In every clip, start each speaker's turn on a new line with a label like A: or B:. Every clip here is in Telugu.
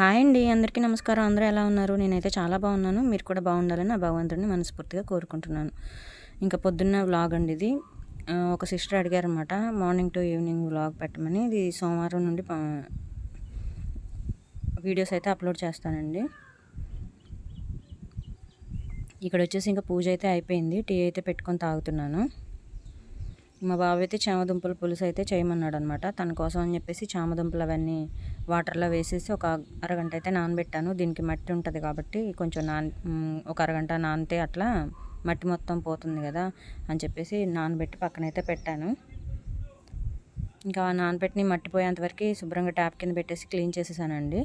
A: హాయ్ అండి అందరికీ నమస్కారం. అందరూ ఎలా ఉన్నారు? నేనైతే చాలా బాగున్నాను. మీరు కూడా బాగుండాలని నా భగవంతుడిని మనస్ఫూర్తిగా కోరుకుంటున్నాను. ఇంకా పొద్దున్న వ్లాగ్ అండి ఇది. ఒక సిస్టర్ అడిగారనమాట మార్నింగ్ టు ఈవినింగ్ వ్లాగ్ పెట్టమని. ఇది సోమవారం నుండి వీడియోస్ అయితే అప్లోడ్ చేస్తానండి. ఇక్కడ వచ్చేసి ఇంకా పూజ అయితే అయిపోయింది. టీ అయితే పెట్టుకొని తాగుతున్నాను. మా బాబు అయితే చామదుంపల పులుసు అయితే చేయమన్నాడు అనమాట తన కోసం అని చెప్పేసి చామదుంపలు అవన్నీ వాటర్లో వేసేసి ఒక అరగంట అయితే నానబెట్టాను. దీనికి మట్టి ఉంటుంది కాబట్టి కొంచెం నాన్ ఒక అరగంట నానితే అట్లా మట్టి మొత్తం పోతుంది కదా అని చెప్పేసి నానబెట్టి పక్కనైతే పెట్టాను. ఇంకా నానబెట్టిని మట్టి పోయేంత వరకు శుభ్రంగా ట్యాప్ కింద పెట్టేసి క్లీన్ చేసేసానండి.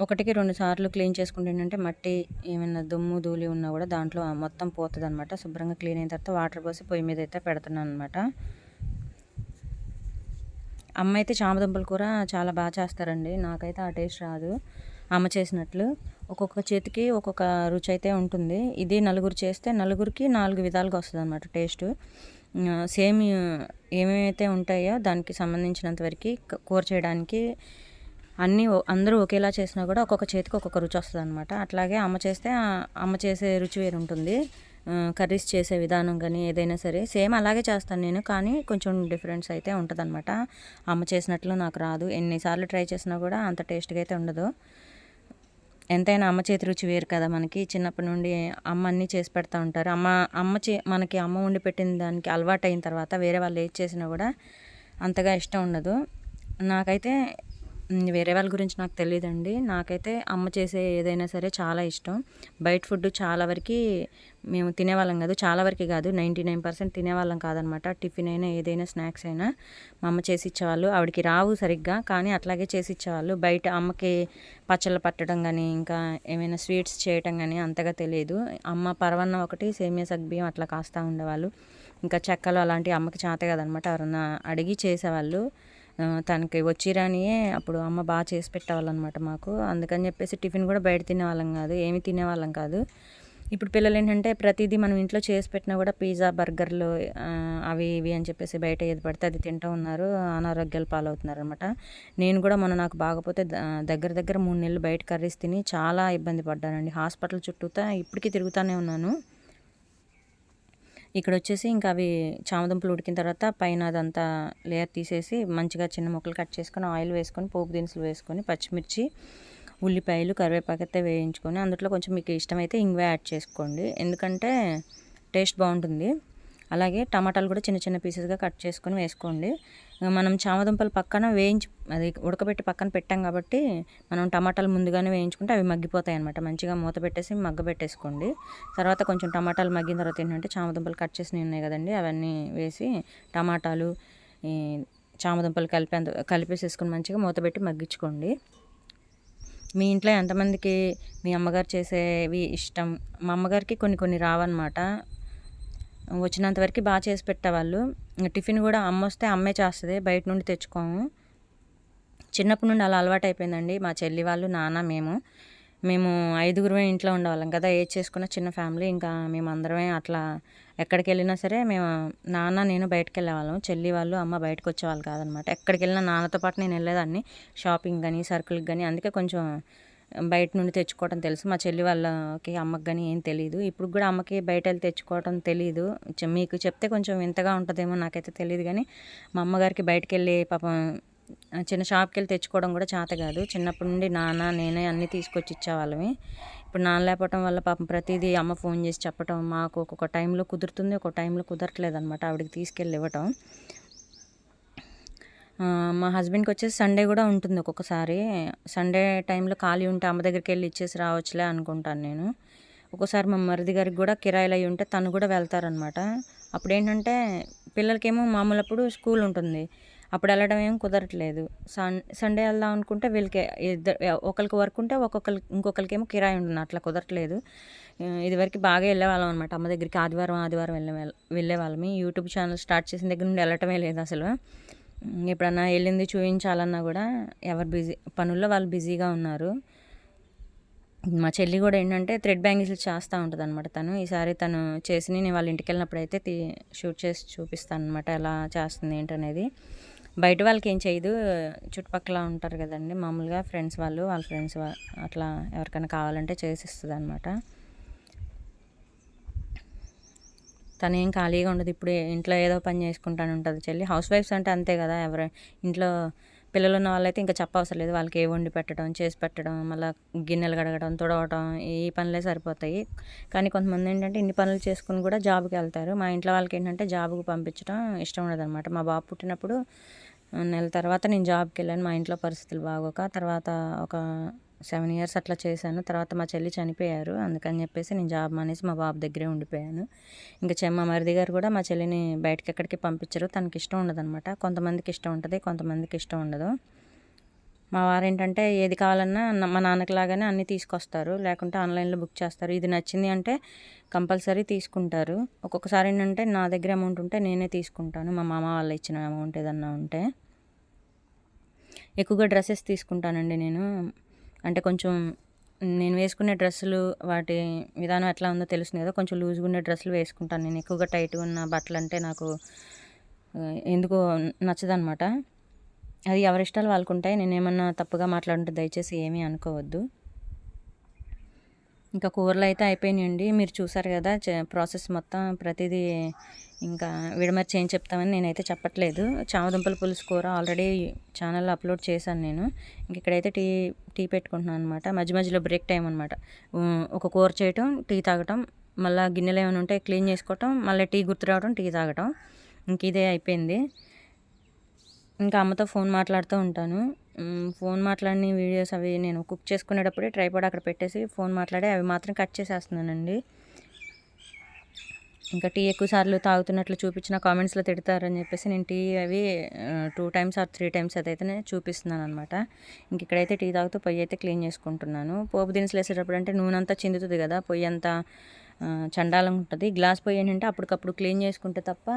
A: ఒకటికి రెండు సార్లు క్లీన్ చేసుకుంటే ఏంటంటే మట్టి ఏమైనా దుమ్ము ధూళి ఉన్నా కూడా దాంట్లో మొత్తం పోతుంది అనమాట శుభ్రంగా క్లీన్ అయిన తర్వాత వాటర్ పోసి పొయ్యి మీద అయితే పెడుతున్నాను అనమాట అమ్మ అయితే చామదుంపల కూర చాలా బాగా చేస్తారండి. నాకైతే ఆ టేస్ట్ రాదు. అమ్మ చేసినట్లు ఒక్కొక్క చేతికి ఒక్కొక్క రుచి అయితే ఉంటుంది. ఇది నలుగురు చేస్తే నలుగురికి నాలుగు విధాలుగా వస్తుంది అనమాట టేస్ట్ సేమ్ ఏమేమైతే ఉంటాయో దానికి సంబంధించినంత వరకు కూర చేయడానికి అన్నీ ఓ- అందరూ ఒకేలా చేసినా కూడా ఒక్కొక్క చేతికి ఒక్కొక్క రుచి వస్తుంది అనమాట అట్లాగే అమ్మ చేస్తే అమ్మ చేసే రుచి వేరు ఉంటుంది కర్రీస్ చేసే విధానం కానీ ఏదైనా సరే. సేమ్ అలాగే చేస్తాను నేను కానీ కొంచెం డిఫరెన్స్ అయితే ఉంటుంది అనమాట అమ్మ చేసినట్లు నాకు రాదు. ఎన్నిసార్లు ట్రై చేసినా కూడా అంత టేస్ట్గా అయితే ఉండదు. ఎంతైనా అమ్మ చేతి రుచి వేరు కదా మనకి. చిన్నప్పటి నుండి అమ్మ అన్నీ చేసి పెడతా ఉంటారు. అమ్మ అమ్మ చే మనకి అమ్మ వండి పెట్టిన దానికి అలవాటు అయిన తర్వాత వేరే వాళ్ళు ఏది చేసినా కూడా అంతగా ఇష్టం ఉండదు. నాకైతే వేరే వాళ్ళ గురించి నాకు తెలియదండి నాకైతే అమ్మ చేసే ఏదైనా సరే చాలా ఇష్టం. బయట ఫుడ్ చాలా వరకు మేము తినేవాళ్ళం కాదు. చాలా వరకు కాదు. నైంటీ నైన్ పర్సెంట్ తినేవాళ్ళం కాదనమాట. టిఫిన్ అయినా ఏదైనా స్నాక్స్ అయినా మా అమ్మ చేసి ఇచ్చేవాళ్ళు. ఆవిడకి రావు సరిగ్గా కానీ అట్లాగే చేసి ఇచ్చేవాళ్ళు. బయట అమ్మకి పచ్చళ్ళు పట్టడం కానీ ఇంకా ఏమైనా స్వీట్స్ చేయటం కానీ అంతగా తెలియదు. అమ్మ పరవన్న ఒకటి సేమియా సగ్బియ్యం అట్లా కాస్తూ ఉండేవాళ్ళు. ఇంకా చెక్కలు అలాంటి అమ్మకి చేత కదనమాట. ఎవరన్నా అడిగి చేసేవాళ్ళు. తనకి వచ్చి రానియే అప్పుడు అమ్మ బాగా చేసి పెట్టేవాళ్ళనమాట మాకు. అందుకని చెప్పేసి టిఫిన్ కూడా బయట తినేవాళ్ళం కాదు ఏమి తినేవాళ్ళం కాదు. ఇప్పుడు పిల్లలు ఏంటంటే ప్రతిదీ మనం ఇంట్లో చేసి పెట్టినా కూడా పిజ్జా బర్గర్లు అవి ఇవి అని చెప్పేసి బయట ఏది పడితే అది తింటూ ఉన్నారు. అనారోగ్యాలు పాలవుతున్నారు అనమాట నేను కూడా మొన్న నాకు బాగపోతే దగ్గర దగ్గర మూడు నెలలు బయట కర్రీస్ తిని చాలా ఇబ్బంది పడ్డానండి. హాస్పిటల్ చుట్టూతా ఇప్పటికీ తిరుగుతూనే ఉన్నాను. ఇక్కడ వచ్చేసి ఇంకా అవి చామదుంపలు ఉడికిన తర్వాత పైన అదంతా లేయర్ తీసేసి మంచిగా చిన్న ముక్కలు కట్ చేసుకొని ఆయిల్ వేసుకొని పోపు దినుసులు వేసుకొని పచ్చిమిర్చి ఉల్లిపాయలు కరివేపాకు అయితే వేయించుకొని అందులో కొంచెం మీకు ఇష్టమైతే ఇంగువ యాడ్ చేసుకోండి. ఎందుకంటే టేస్ట్ బాగుంటుంది. అలాగే టమాటాలు కూడా చిన్న చిన్న పీసెస్గా కట్ చేసుకొని వేసుకోండి. మనం చామదుంపలు పక్కన వేయించి అది ఉడకబెట్టి పక్కన పెట్టాం కాబట్టి మనం టమాటాలు ముందుగానే వేయించుకుంటే అవి మగ్గిపోతాయి అనమాట మంచిగా మూత పెట్టేసి మగ్గ పెట్టేసుకోండి. తర్వాత కొంచెం టమాటాలు మగ్గిన తర్వాత ఏంటంటే చామదుంపలు కట్ చేసినవి ఉన్నాయి కదండి అవన్నీ వేసి టమాటాలు చామదుంపలు కలిపేంత కలిపేసేసుకొని మంచిగా మూత పెట్టి మగ్గించుకోండి. మీ ఇంట్లో ఎంతమందికి మీ అమ్మగారు చేసేవి ఇష్టం? మా అమ్మగారికి కొన్ని కొన్ని రావన్నమాట. వచ్చినంత వరకు బాగా చేసి పెట్టేవాళ్ళు. టిఫిన్ కూడా అమ్మ వస్తే అమ్మే చేస్తుంది బయట నుండి తెచ్చుకోము. చిన్నప్పటి నుండి అలా అలవాటు అయిపోయిందండి. మా చెల్లి వాళ్ళు నాన్న మేము. మేము ఐదుగురమే ఇంట్లో ఉండేవాళ్ళం కదా ఏది చేసుకున్న చిన్న ఫ్యామిలీ. ఇంకా మేము అందరమే అట్లా ఎక్కడికి వెళ్ళినా సరే మేము నాన్న నేను బయటకు వెళ్ళేవాళ్ళం. చెల్లి వాళ్ళు అమ్మ బయటకు వచ్చేవాళ్ళు కాదనమాట. ఎక్కడికి వెళ్ళినా నాన్నతో పాటు నేను వెళ్ళేదాన్ని. షాపింగ్ కానీ సరుకులకి కానీ అందుకే కొంచెం బయట నుండి తెచ్చుకోవడం తెలుసు. మా చెల్లి వాళ్ళకి అమ్మకి కానీ ఏం తెలియదు ఇప్పుడు కూడా అమ్మకి బయట వెళ్ళి తెచ్చుకోవడం తెలియదు మీకు చెప్తే కొంచెం వింతగా ఉంటుందేమో నాకైతే తెలియదు కానీ మా అమ్మగారికి బయటకు వెళ్ళి పాపం చిన్న షాప్కి వెళ్ళి తెచ్చుకోవడం కూడా చేత కాదు. చిన్నప్పటి నుండి నాన్న నేనే అన్నీ తీసుకొచ్చి ఇచ్చేవాళ్ళమి. ఇప్పుడు నాన్న లేకపోవటం వల్ల పాపం ప్రతిదీ అమ్మ ఫోన్ చేసి చెప్పటం మాకు ఒక్కొక్క టైంలో కుదురుతుంది ఒక్కొక్క టైంలో కుదరట్లేదు అనమాట ఆవిడకి తీసుకెళ్ళి ఇవ్వటం. మా హస్బెండ్కి వచ్చేసి సండే కూడా ఉంటుంది ఒక్కొక్కసారి. సండే టైంలో ఖాళీ ఉంటే అమ్మ దగ్గరికి వెళ్ళి ఇచ్చేసి రావచ్చులే అనుకుంటాను నేను. ఒక్కోసారి మా మరిది గారికి కూడా కిరాయిలు అయి ఉంటే తను కూడా వెళ్తారనమాట అప్పుడు ఏంటంటే పిల్లలకేమో మామూలప్పుడు స్కూల్ ఉంటుంది. అప్పుడు వెళ్ళడం ఏం కుదరట్లేదు. సన్ సండే వెళ్దాం అనుకుంటే వీళ్ళకి ఇద్దరు ఒకరికి వర్క్ ఉంటే ఒక్కొక్కరికి ఇంకొకరికేమో కిరాయి ఉంటుంది. అట్లా కుదరట్లేదు. ఇదివరకు బాగా వెళ్ళేవాళ్ళం అనమాట అమ్మ దగ్గరికి ఆదివారం ఆదివారం వెళ్ళే వెళ్ళేవాళ్ళం యూట్యూబ్ ఛానల్ స్టార్ట్ చేసిన దగ్గర నుండి వెళ్ళటమే లేదు అసలు. ఎప్పుడన్నా వెళ్ళింది చూపించాలన్నా కూడా ఎవరు బిజీ పనుల్లో వాళ్ళు బిజీగా ఉన్నారు. మా చెల్లి కూడా ఏంటంటే థ్రెడ్ బ్యాంగిల్స్ చేస్తూ ఉంటుంది అనమాట తను ఈసారి తను చేసి నేను వాళ్ళ ఇంటికి వెళ్ళినప్పుడు అయితే తీ షూట్ చేసి చూపిస్తాను అనమాట ఎలా చేస్తుంది ఏంటనేది బయట వాళ్ళకి ఏం చేయదు చుట్టుపక్కల ఉంటారు కదండి. మామూలుగా ఫ్రెండ్స్ వాళ్ళు వాళ్ళ ఫ్రెండ్స్ అట్లా ఎవరికైనా కావాలంటే చేసిస్తుంది అనమాట తను ఏం ఖాళీగా ఉండదు. ఇప్పుడు ఇంట్లో ఏదో పని చేసుకుంటాను ఉంటుంది. చెల్లి హౌస్ వైఫ్స్ అంటే అంతే కదా ఎవరు? ఇంట్లో పిల్లలు ఉన్న వాళ్ళైతే ఇంకా చెప్పవసరం లేదు. వాళ్ళకి ఏ వండి పెట్టడం చేసి పెట్టడం మళ్ళీ గిన్నెలు కడగడం తుడవడం ఈ పనులే సరిపోతాయి. కానీ కొంతమంది ఏంటంటే ఇన్ని పనులు చేసుకుని కూడా జాబ్కి వెళ్తారు. మా ఇంట్లో వాళ్ళకి ఏంటంటే జాబ్కి పంపించడం ఇష్టం ఉండదన్నమాట. మా బాబు పుట్టినప్పుడు నెల తర్వాత నేను జాబ్కి వెళ్ళాను. మా ఇంట్లో పరిస్థితులు బాగోక తర్వాత ఒక సెవెన్ ఇయర్స్ అట్లా చేశాను. తర్వాత మా చెల్లి చనిపోయారు. అందుకని చెప్పేసి నేను జాబ్ మానేసి మా బాబు దగ్గరే ఉండిపోయాను. ఇంకా చెమ్మ మరిది గారు కూడా మా చెల్లిని బయటకి ఎక్కడికి పంపించరు. తనకి ఇష్టం ఉండదు అనమాట కొంతమందికి ఇష్టం ఉంటుంది కొంతమందికి ఇష్టం ఉండదు. మా వారు ఏంటంటే ఏది కావాలన్నా మా నాన్నకి లాగానే అన్నీ తీసుకొస్తారు. లేకుంటే ఆన్లైన్లో బుక్ చేస్తారు. ఇది నచ్చింది అంటే కంపల్సరీ తీసుకుంటారు. ఒక్కొక్కసారి ఏంటంటే నా దగ్గర అమౌంట్ ఉంటే నేనే తీసుకుంటాను. మా మామ వాళ్ళు ఇచ్చిన అమౌంట్ ఏదన్నా ఉంటే. ఎక్కువగా డ్రెస్సెస్ తీసుకుంటానండి నేను. అంటే కొంచెం నేను వేసుకునే డ్రెస్సులు వాటి విధానం ఎట్లా ఉందో తెలుస్తుంది కదా కొంచెం లూజ్గా ఉండే డ్రెస్సులు వేసుకుంటాను. నేను ఎక్కువగా టైట్గా ఉన్న బట్టలు అంటే నాకు ఎందుకు నచ్చదనమాట. అది ఎవరి ఇష్టాలు వాళ్ళకుంటాయి నేనేమన్నా నేను తప్పుగా మాట్లాడుంటే దయచేసి ఏమీ అనుకోవద్దు. ఇంకా కూరలు అయితే అయిపోయినాయండి. మీరు చూసారు కదా ప్రాసెస్ మొత్తం ప్రతిదీ ఇంకా విడమర్చి ఏం చెప్తామని నేనైతే చెప్పట్లేదు. చామదుంపల పులుసు కూర ఆల్రెడీ ఛానల్లో అప్లోడ్ చేశాను నేను. ఇంక ఇక్కడైతే టీ టీ పెట్టుకుంటున్నాను అనమాట మధ్య మధ్యలో బ్రేక్ టైం అనమాట ఒక కూర చేయటం టీ తాగటం మళ్ళీ గిన్నెలు ఏమైనా ఉంటే క్లీన్ చేసుకోవటం మళ్ళీ టీ గుర్తు రావడం టీ తాగటం. ఇంక ఇదే అయిపోయింది. ఇంకా అమ్మతో ఫోన్ మాట్లాడుతూ ఉంటాను. ఫోన్ మాట్లాడిన వీడియోస్ అవి నేను కుక్ చేసుకునేటప్పుడే ట్రైపాడ్ అక్కడ పెట్టేసి ఫోన్ మాట్లాడి అవి మాత్రం కట్ చేసేస్తున్నానండి. ఇంకా టీ ఎక్కువ సార్లు తాగుతున్నట్లు చూపించిన కామెంట్స్లో తిడతారని చెప్పేసి నేను టీ అవి two times or three times అదైతే చూపిస్తున్నాను అనమాట ఇంక ఇక్కడైతే టీ తాగుతూ పొయ్యి అయితే క్లీన్ చేసుకుంటున్నాను. పోపు దినుసులు వేసేటప్పుడు అంటే నూనె అంతా చిందుతుంది కదా పొయ్యి అంతా చండాలంగా ఉంటుంది. గ్లాస్ పొయ్యి ఏంటంటే అప్పటికప్పుడు క్లీన్ చేసుకుంటే తప్ప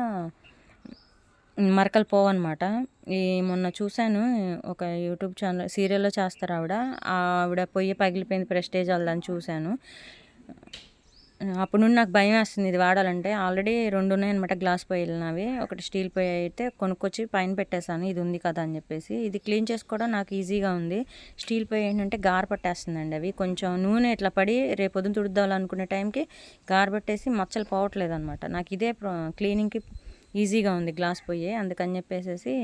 A: మరకలు పోవన్నమాట ఈ మొన్న చూశాను ఒక యూట్యూబ్ ఛానల్ సీరియల్లో చేస్తారు ఆవిడ. ఆవిడ పొయ్యి పగిలిపోయింది ప్రెస్టేజ్ వాళ్ళని చూశాను. అప్పుడు నుండి నాకు భయం వేస్తుంది ఇది వాడాలంటే. ఆల్రెడీ రెండు ఉన్నాయన్నమాట గ్లాస్ పొయ్యిలనవి. ఒకటి స్టీల్ పొయ్యి అయితే కొనుక్కొచ్చి పైన పెట్టేశాను. ఇది ఉంది కదా అని చెప్పేసి. ఇది క్లీన్ చేసుకోవడం నాకు ఈజీగా ఉంది. స్టీల్ పొయ్యి ఏంటంటే గార పట్టేస్తుందండి అవి. కొంచెం నూనె ఇట్లా పడి రేపు పొద్దున తుడుద్దామనుకునే టైంకి గార పట్టేసి మచ్చలు పోవట్లేదు అనమాట నాకు ఇదే క్లీనింగ్కి ఈజీగా ఉంది గ్లాస్ పొయ్యి. అందుకని చెప్పేసి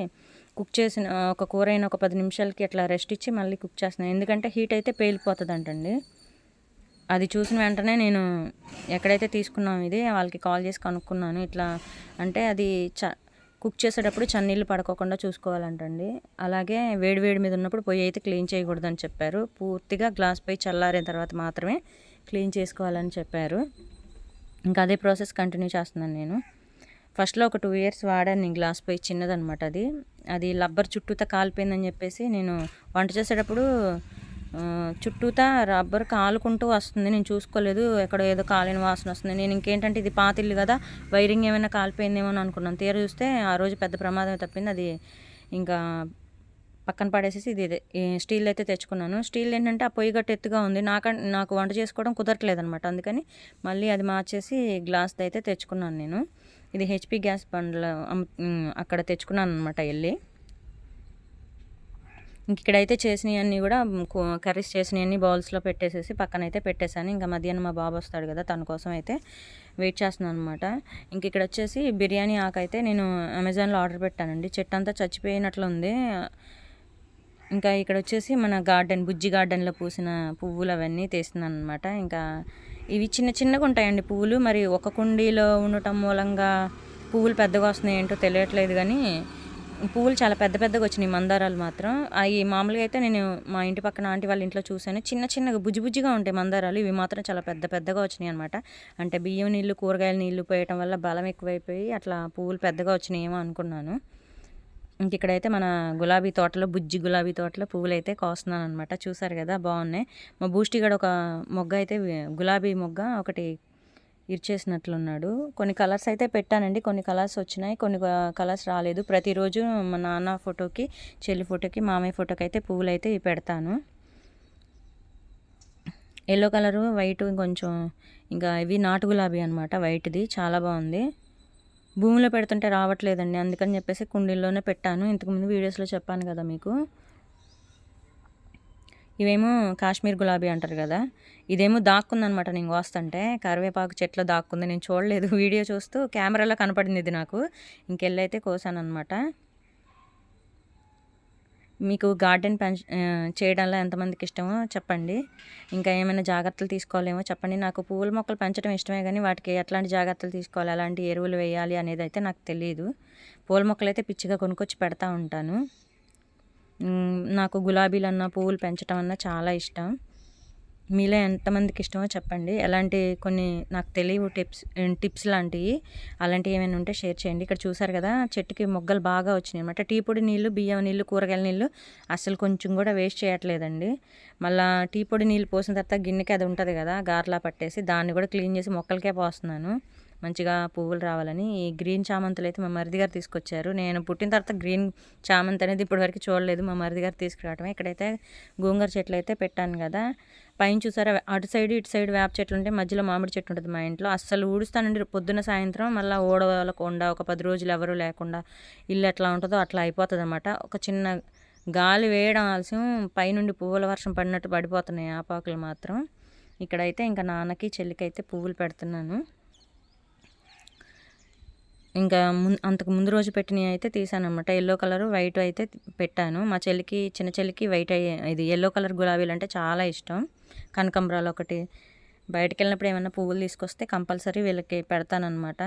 A: కుక్ చేసిన ఒక కూర అయిన ఒక పది నిమిషాలకి అట్లా రెస్ట్ ఇచ్చి మళ్ళీ కుక్ చేస్తున్నాను ఎందుకంటే హీట్ అయితే పేలిపోతుంది అంటండి అది చూసిన వెంటనే నేను ఎక్కడైతే తీసుకున్నాం ఇది వాళ్ళకి కాల్ చేసి కనుక్కున్నాను. ఇట్లా అంటే అది చ కుక్ చేసేటప్పుడు చన్నీళ్ళు పడుకోకుండా చూసుకోవాలంటండి. అలాగే వేడి వేడి మీద ఉన్నప్పుడు పొయ్యి అయితే క్లీన్ చేయకూడదని చెప్పారు. పూర్తిగా గ్లాస్ పై చల్లారిన తర్వాత మాత్రమే క్లీన్ చేసుకోవాలని చెప్పారు. ఇంకా అదే ప్రాసెస్ కంటిన్యూ చేస్తున్నాను నేను. ఫస్ట్లో ఒక టూ ఇయర్స్ వాడాను నేను గ్లాస్ పోయి చిన్నదనమాట అది. అది లబ్బర్ చుట్టూతా కాలిపోయిందని చెప్పేసి నేను వంట చేసేటప్పుడు చుట్టూతా రబ్బర్ కాలుకుంటూ వస్తుంది. నేను చూసుకోలేదు ఎక్కడ ఏదో కాలిన వాసన వస్తుంది. నేను ఇంకేంటంటే ఇది పాతిల్లు కదా వైరింగ్ ఏమైనా కాలిపోయిందేమో అని అనుకున్నాను. తీర చూస్తే ఆ రోజు పెద్ద ప్రమాదం తప్పింది. అది ఇంకా పక్కన పడేసేసి ఇది స్టీల్ అయితే తెచ్చుకున్నాను. స్టీల్ ఏంటంటే ఆ పొయ్యి గట్టు ఎత్తుగా ఉంది. నాక నాకు వంట చేసుకోవడం కుదరట్లేదు అనమాట అందుకని మళ్ళీ అది మార్చేసి గ్లాస్ది అయితే తెచ్చుకున్నాను నేను. ఇది హెచ్పి గ్యాస్ బండ్ల అక్కడ తెచ్చుకున్నాను అనమాట వెళ్ళి. ఇంక ఇక్కడైతే చేసినవన్నీ కూడా కర్రీస్ చేసినవన్నీ బౌల్స్లో పెట్టేసేసి పక్కన అయితే పెట్టేశాను. ఇంకా మధ్యాహ్నం మా బాబు వస్తాడు కదా తన కోసం అయితే వెయిట్ చేస్తున్నాను అనమాట ఇంక ఇక్కడ వచ్చేసి బిర్యానీ ఆకైతే నేను అమెజాన్లో ఆర్డర్ పెట్టానండి. చెట్టు అంతా చచ్చిపోయినట్లు ఉంది ఇంకా ఇక్కడ వచ్చేసి మన గార్డెన్ బుజ్జి గార్డెన్లో పూసిన పువ్వులు అవన్నీ తీస్తున్నాను అనమాట ఇంకా ఇవి చిన్న చిన్నగా ఉంటాయండి పువ్వులు. మరి ఒక కుండీలో ఉండటం మూలంగా పువ్వులు పెద్దగా వస్తున్నాయి ఏంటో తెలియట్లేదు కానీ పువ్వులు చాలా పెద్ద పెద్దగా వచ్చినాయి మందారాలు మాత్రం. అవి మామూలుగా అయితే నేను మా ఇంటి పక్కన ఆంటీ వాళ్ళ ఇంట్లో చూశాను. చిన్న చిన్నగా బుజ్జిబుజ్జిగా ఉంటాయి మందారాలు. ఇవి మాత్రం చాలా పెద్ద పెద్దగా వచ్చినాయి అనమాట అంటే బియ్యం నీళ్ళు కూరగాయల నీళ్ళు పోయటం వల్ల బలం ఎక్కువైపోయి అట్లా పువ్వులు పెద్దగా వచ్చినాయేమో అనుకున్నాను. ఇంక ఇక్కడైతే మన గులాబీ తోటలో బుజ్జి గులాబీ తోటలో పువ్వులు అయితే కోస్తున్నాను అనమాట చూసారు కదా బాగున్నాయి. మా బూస్టిగాడు ఒక మొగ్గ అయితే గులాబీ మొగ్గ ఒకటి ఇరిచేసినట్లున్నాడు. కొన్ని కలర్స్ అయితే పెట్టానండి. కొన్ని కలర్స్ వచ్చినాయి కొన్ని కలర్స్ రాలేదు. ప్రతిరోజు మా నాన్న ఫోటోకి చెల్లి ఫోటోకి మామయ్య ఫోటోకి అయితే పువ్వులు అయితే పెడతాను. ఎల్లో కలరు వైట్ కొంచెం ఇంకా ఇవి నాటు గులాబీ అనమాట వైట్ది. చాలా బాగుంది. భూమిలో పెడుతుంటే రావట్లేదండి. అందుకని చెప్పేసి కుండీల్లోనే పెట్టాను. ఇంతకుముందు వీడియోస్లో చెప్పాను కదా మీకు. ఇవేమో కాశ్మీర్ గులాబీ అంటారు కదా. ఇదేమో దాక్కుందనమాట నేను వస్తుంటే. కరివేపాకు చెట్లు దాక్కుంది. నేను చూడలేదు. వీడియో చూస్తూ కెమెరాలో కనపడింది ఇది నాకు. ఇంకెళ్ళైతే కోసాను అనమాట మీకు గార్డెన్ పెంచ చేయడంలో ఎంతమందికి ఇష్టమో చెప్పండి. ఇంకా ఏమైనా జాగ్రత్తలు తీసుకోవాలేమో చెప్పండి. నాకు పువ్వుల మొక్కలు పెంచడం ఇష్టమే కానీ వాటికి ఎట్లాంటి జాగ్రత్తలు తీసుకోవాలి? ఎలాంటి ఎరువులు వేయాలి అనేది అయితే నాకు తెలియదు పూల మొక్కలు అయితే పిచ్చిగా కొనుక్కొచ్చి పెడతా ఉంటాను. నాకు గులాబీలు అన్న పువ్వులు పెంచడం అన్న చాలా ఇష్టం. మీలో ఎంతమందికి ఇష్టమో చెప్పండి. ఎలాంటి కొన్ని నాకు తెలియవు టిప్స్ టిప్స్ లాంటివి. అలాంటివి ఏమైనా ఉంటే షేర్ చేయండి. ఇక్కడ చూసారు కదా చెట్టుకి మొగ్గలు బాగా వచ్చినాయి అనమాట టీ పొడి నీళ్ళు బియ్యం నీళ్ళు కూరగాయల నీళ్ళు అసలు కొంచెం కూడా వేస్ట్ చేయట్లేదండి. మళ్ళీ టీ పొడి నీళ్ళు పోసిన తర్వాత గిన్నెకి అది ఉంటుంది కదా గార్లా పట్టేసి దాన్ని కూడా క్లీన్ చేసి మొక్కలకే పోస్తున్నాను. మంచిగా పువ్వులు రావాలని. ఈ గ్రీన్ చామంతులు అయితే మా మరిది గారు తీసుకొచ్చారు. నేను పుట్టిన తర్వాత గ్రీన్ చామంతి అనేది ఇప్పటివరకు చూడలేదు. మా మరిది గారు తీసుకురావటమే. ఇక్కడైతే గోంగూర చెట్లు అయితే పెట్టాను కదా. పైన చూసారా అటు సైడ్ ఇటు సైడ్ వేప చెట్లు ఉంటే మధ్యలో మామిడి చెట్టు ఉంటుంది మా ఇంట్లో. అస్సలు ఊడుస్తానండి. పొద్దున్న సాయంత్రం మళ్ళీ ఓడవలకుండా ఒక పది రోజులు ఎవరు లేకుండా ఇల్లు ఎట్లా ఉంటుందో అట్లా అయిపోతుంది అనమాట ఒక చిన్న గాలి వేయడం ఆలస్యం పైనుండి పువ్వుల వర్షం పడినట్టు పడిపోతున్నాయి ఆపాకులు మాత్రం. ఇక్కడైతే ఇంకా నాన్నకి చెల్లికి అయితే పువ్వులు పెడుతున్నాను. ఇంకా ముం అంతకు ముందు రోజు పెట్టినవి అయితే తీసాను అనమాట ఎల్లో కలర్ వైట్ అయితే పెట్టాను. మా చెల్లికి చిన్న చెల్లికి వైట్ అయ్యే ఇది ఎల్లో కలర్ గులాబీలు అంటే చాలా ఇష్టం. కనకంబరాలు ఒకటి. బయటకు వెళ్ళినప్పుడు ఏమైనా పువ్వులు తీసుకొస్తే కంపల్సరీ వీళ్ళకి పెడతానమాట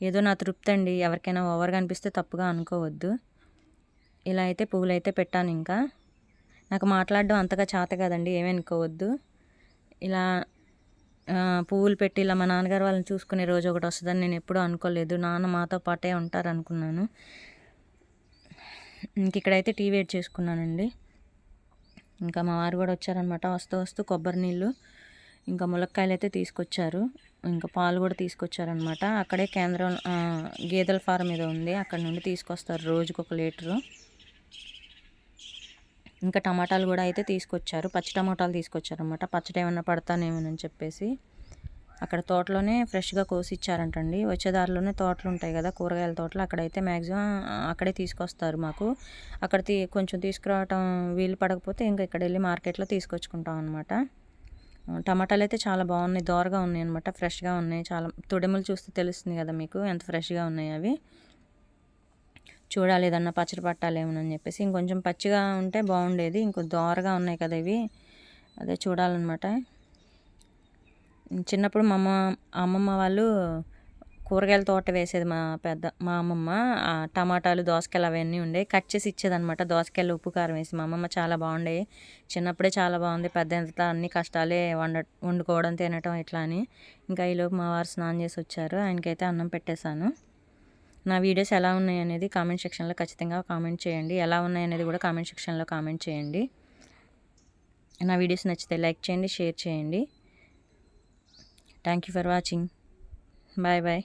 A: ఏదో నా తృప్తి అండి. ఎవరికైనా ఓవర్గా అనిపిస్తే తప్పుగా అనుకోవద్దు. ఇలా అయితే పువ్వులు అయితే పెట్టాను ఇంకా. నాకు మాట్లాడడం అంతగా చేత కదండి. ఏమీ అనుకోవద్దు. ఇలా పువ్వులు పెట్టి ఇలా మా నాన్నగారు వాళ్ళని చూసుకునే రోజు ఒకటి వస్తుందని నేను ఎప్పుడూ అనుకోలేదు. నాన్న మాతో పాటే ఉంటారు అనుకున్నాను ఇంక ఇక్కడైతే టీ వెయిట్ చేసుకున్నానండి. ఇంకా మా వారు కూడా వచ్చారనమాట వస్తూ వస్తూ కొబ్బరి నీళ్ళు ఇంకా ములక్కాయలు అయితే తీసుకొచ్చారు. ఇంకా పాలు కూడా తీసుకొచ్చారనమాట అక్కడే కేంద్రం గేదెల ఫారం ఏదో ఉంది. అక్కడ నుండి తీసుకొస్తారు రోజుకు ఒక లీటరు. ఇంకా టమాటాలు కూడా అయితే తీసుకొచ్చారు. పచ్చి టమాటాలు తీసుకొచ్చారనమాట పచ్చడి ఏమన్నా పడతానేమోనని చెప్పేసి. అక్కడ తోటలోనే ఫ్రెష్గా కోసి ఇచ్చారంటండి వచ్చే దారిలోనే తోటలు ఉంటాయి కదా కూరగాయల తోటలు. అక్కడైతే మ్యాక్సిమం అక్కడే తీసుకొస్తారు మాకు. అక్కడ తీ కొంచెం తీసుకురావటం వీలు పడకపోతే ఇంకా ఇక్కడ వెళ్ళి మార్కెట్లో తీసుకొచ్చుకుంటాం అనమాట టమాటాలు అయితే చాలా బాగున్నాయి దోరగా ఉన్నాయి అనమాట ఫ్రెష్గా ఉన్నాయి. చాలా తొడెములు చూస్తే తెలుస్తుంది కదా మీకు ఎంత ఫ్రెష్గా ఉన్నాయి అవి. చూడాలి ఏదన్నా పచ్చడి పట్టాలేమోనని చెప్పేసి. ఇంకొంచెం పచ్చిగా ఉంటే బాగుండేది ఇంకో దోరగా ఉన్నాయి కదా ఇవి. అదే చూడాలన్నమాట. చిన్నప్పుడు మా అమ్మ అమ్మమ్మ వాళ్ళు కూరగాయల తోట వేసేది మా పెద్ద మా అమ్మమ్మ. టమాటాలు దోసకాయలు అవన్నీ ఉండే. కట్ చేసి ఇచ్చేదనమాట దోసకాయలు ఉప్పు కారం వేసి. మా అమ్మమ్మ చాలా బాగుండేవి చిన్నప్పుడే చాలా బాగుంది. పెద్ద ఎంత అన్ని కష్టాలే వండ వండుకోవడం తినటం ఇట్లా అని. ఇంకా ఈలోపు మా వారు స్నానం చేసి వచ్చారు. ఆయనకైతే అన్నం పెట్టేశాను. నా వీడియోస్ ఎలా ఉన్నాయి అనేది కామెంట్ సెక్షన్లో ఖచ్చితంగా కామెంట్ చేయండి. ఎలా ఉన్నాయి అనేది కూడా కామెంట్ సెక్షన్లో కామెంట్ చేయండి. నా వీడియోస్ నచ్చితే లైక్ చేయండి షేర్ చేయండి. Thank you for watching bye bye